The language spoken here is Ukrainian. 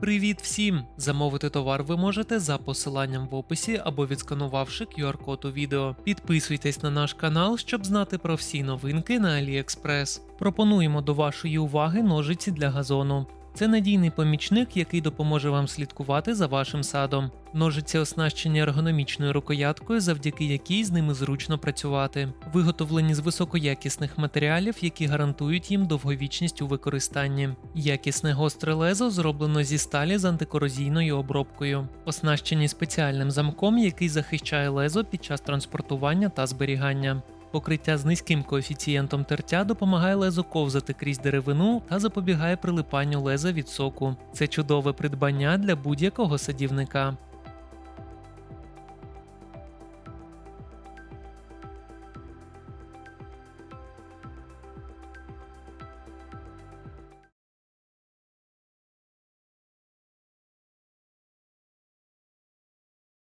Привіт всім! Замовити товар ви можете за посиланням в описі або відсканувавши QR-код у відео. Підписуйтесь на наш канал, щоб знати про всі новинки на AliExpress. Пропонуємо до вашої уваги ножиці для газону. Це надійний помічник, який допоможе вам слідкувати за вашим садом. Ножиці оснащені ергономічною рукояткою, завдяки якій з ними зручно працювати. Виготовлені з високоякісних матеріалів, які гарантують їм довговічність у використанні. Якісне гостре лезо зроблено зі сталі з антикорозійною обробкою, оснащені спеціальним замком, який захищає лезо під час транспортування та зберігання. Покриття з низьким коефіцієнтом тертя допомагає лезу ковзати крізь деревину та запобігає прилипанню леза від соку. Це чудове придбання для будь-якого садівника.